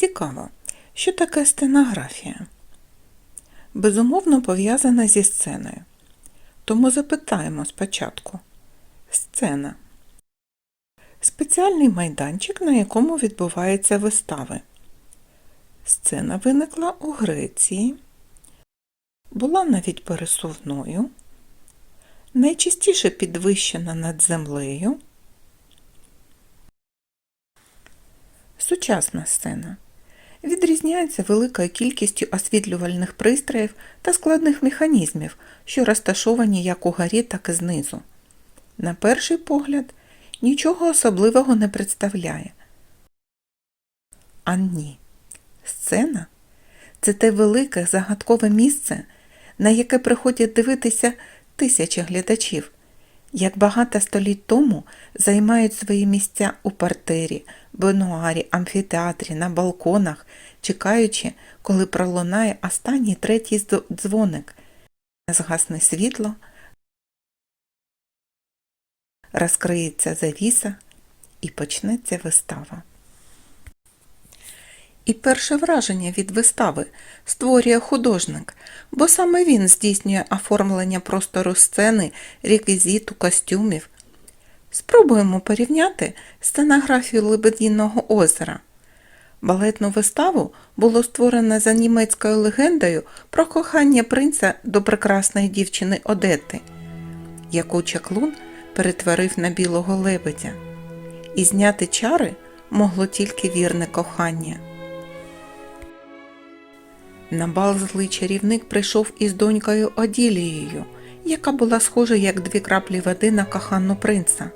Цікаво, що таке стенографія? Безумовно пов'язана зі сценою. Тому запитаємо спочатку. Сцена. Спеціальний майданчик, на якому відбуваються вистави. Сцена виникла у Греції, була навіть пересувною, найчастіше підвищена над землею. Сучасна сцена відрізняється великою кількістю освітлювальних пристроїв та складних механізмів, що розташовані як угорі, так і знизу. На перший погляд, нічого особливого не представляє. А ні. Сцена це те велике загадкове місце, на яке приходять дивитися тисячі глядачів, як багато століть тому займають свої місця у партері, бенуарі, амфітеатрі, на балконах, чекаючи, коли пролунає останній третій дзвоник, згасне світло, розкриється завіса і почнеться вистава. І перше враження від вистави створює художник, бо саме він здійснює оформлення простору сцени, реквізиту, костюмів. Спробуємо порівняти сценографію Лебединого озера. Балетну виставу було створено за німецькою легендою про кохання принца до прекрасної дівчини Одети, яку чаклун перетворив на білого лебедя. І зняти чари могло тільки вірне кохання. На бал злий чарівник прийшов із донькою Оділією, яка була схожа як дві краплі води на кохану принца.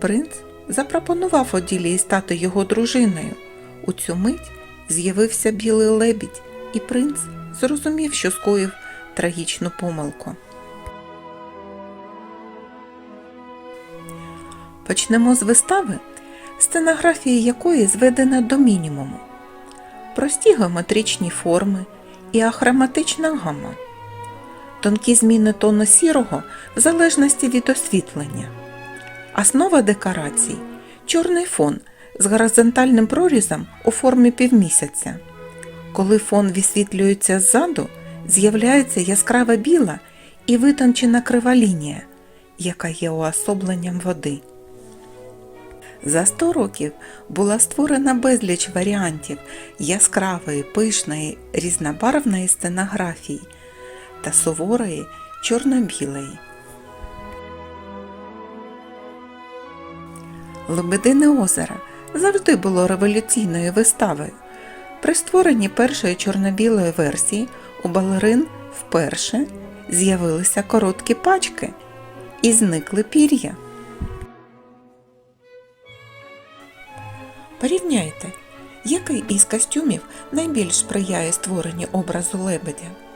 Принц запропонував Оділії стати його дружиною. У цю мить з'явився білий лебідь, і принц зрозумів, що скоїв трагічну помилку. Почнемо з вистави, сценографія якої зведена до мінімуму прості геометричні форми і ахроматична гама, тонкі зміни тону сірого в залежності від освітлення. Основа декорацій чорний фон з горизонтальним прорізом у формі півмісяця. Коли фон висвітлюється ззаду, з'являється яскрава біла і витончена крива лінія, яка є уособленням води. За 100 років була створена безліч варіантів яскравої, пишної, різнобарвної сценографії та суворої чорно-білої. Лебедине озеро завжди було революційною виставою. При створенні першої чорно-білої версії у балерин вперше з'явилися короткі пачки і зникли пір'я. Порівняйте, який із костюмів найбільш сприяє створенню образу лебедя.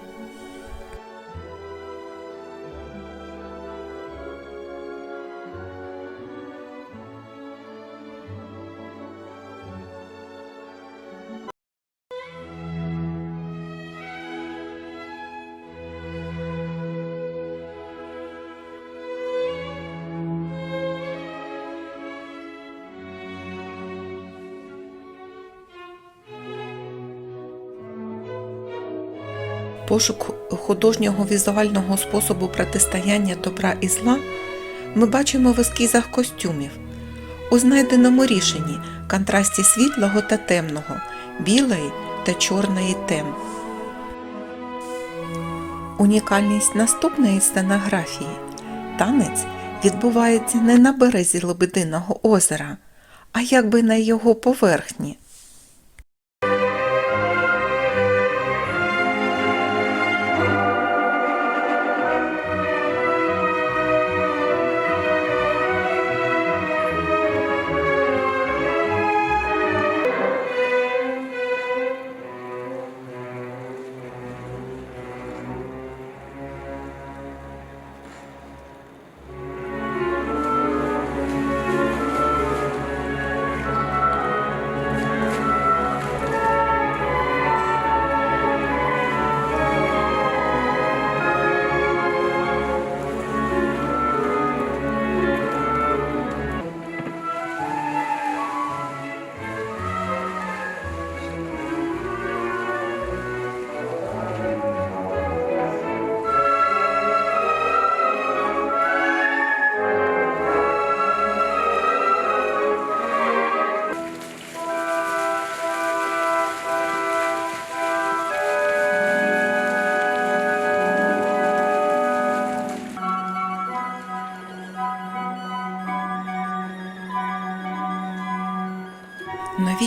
Пошук художнього візуального способу протистояння добра і зла ми бачимо в ескізах костюмів. У знайденому рішенні контрасті світлого та темного, білої та чорної тем. Унікальність наступної сценографії танець відбувається не на березі Лебединого озера, а якби на його поверхні.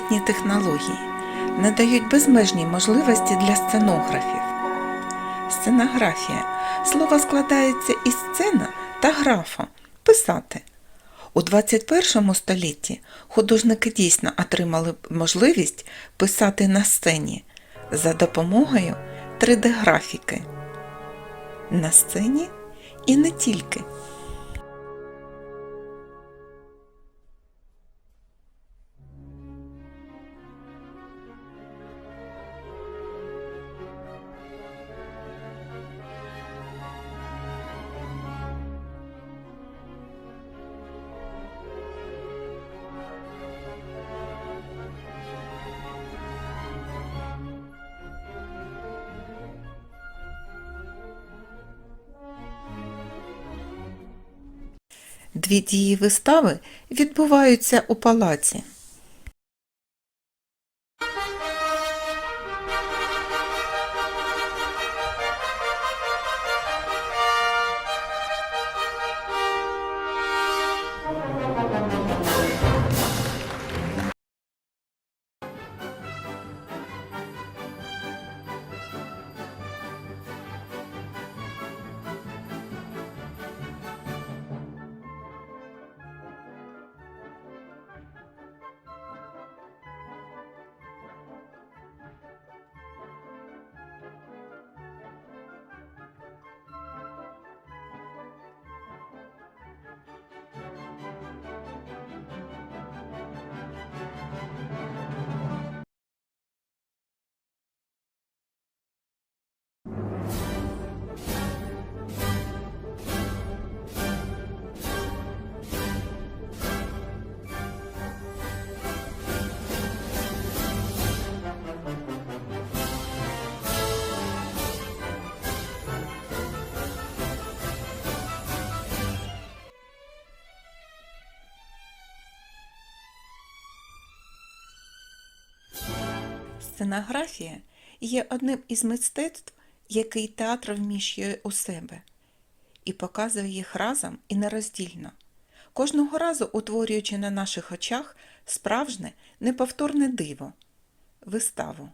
Новітні технології надають безмежні можливості для сценографів. Сценографія слово складається із сцена та графа писати. У 21 столітті художники дійсно отримали можливість писати на сцені за допомогою 3D-графіки. На сцені і не тільки. Дві дії вистави відбуваються у палаці. Сценографія є одним із мистецтв, який театр вміщує у себе і показує їх разом і нероздільно, кожного разу утворюючи на наших очах справжнє неповторне диво виставу.